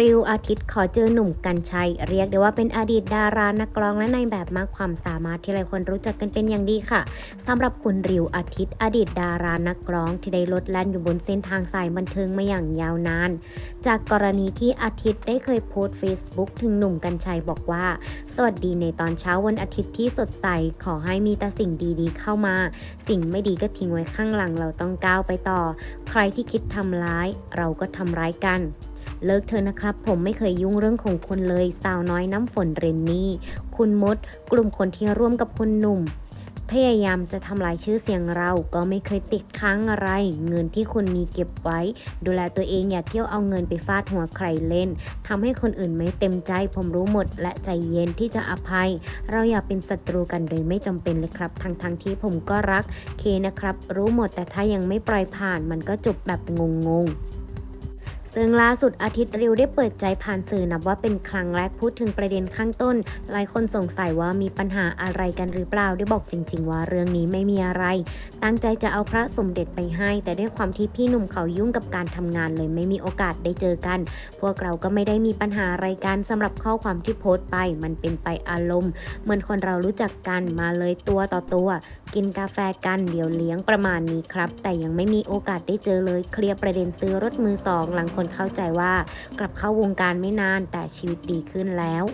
ริวอาทิตย์ขอเจอหนุ่มกัญชัย เรียกได้ว่าเป็นอดีตดารานักร้องและในแบบมากความสามารถที่หลายคนรู้จักกันเป็นอย่างดีค่ะสำหรับคุณริวอาทิตย์ อดีตดารานักร้องที่ได้ลดแล่นอยู่บนเส้นทางสายบันเทิงมาอย่างยาวนาน จากกรณีที่อาทิตย์ได้เคยโพสต์ Facebook ถึงหนุ่มกัญชัยบอกว่า สวัสดีในตอนเช้าวันอาทิตย์ที่สดใสขอให้มีแต่สิ่งดีๆ เข้ามา สิ่งไม่ดีก็ทิ้งไว้ข้างหลังเราต้องก้าวไปต่อ ใครที่คิดทำร้าย เราก็ทำร้ายกัน เลิกเธอนะครับ ผมไม่เคยยุ่งเรื่องของคุณเลย สาวน้อยน้ำฝนเรนนี่ คุณมด กลุ่มคนที่ร่วมกับคุณหนุ่ม พยายามจะทำลายชื่อเสียงเราก็ไม่เคยติดค้างอะไร เงินที่คุณมีเก็บไว้ ดูแลตัวเองอย่าเที่ยวเอาเงินไปฟาดหัวใครเล่นทำให้คนอื่นไม่เต็มใจ ผมรู้หมด และใจเย็นที่จะอภัย เราอย่าเป็นศัตรูกันโดยไม่จำเป็นเลยครับทั้งทั้งที่ผมก็รักเคนะครับ รู้หมดแต่ถ้ายังไม่ปล่อยผ่านมันก็จบแบบงงๆ ซึ่งล่าสุดอาทิตย์ริวได้เปิดใจผ่านสื่อนับว่าเป็นครั้งแรกพูดถึงประเด็นข้างต้น หลายคนสงสัยว่ามีปัญหาอะไรกันหรือเปล่าได้บอกจริง ๆ ว่าเรื่องนี้ไม่มีอะไร ตั้งใจจะเอาพระสมเด็จไปให้ แต่ด้วยความที่พี่หนุ่มเขายุ่งกับการทำงานเลยไม่มีโอกาสได้เจอกัน พวกเราก็ไม่ได้มีปัญหาอะไรกันสำหรับข้อความที่โพสต์ไป มันเป็นไปอารมณ์ เหมือนคนเรารู้จักกันมาเลยตัวต่อตัว กินกาแฟกันเดี๋ยวเลี้ยงประมาณนี้ครับ แต่ยังไม่มีโอกาสได้เจอเลยเคลียร์ประเด็นซื้อรถมือสองหลังคนเข้าใจว่ากลับเข้าวงการไม่นานแต่ชีวิตดีขึ้นแล้ว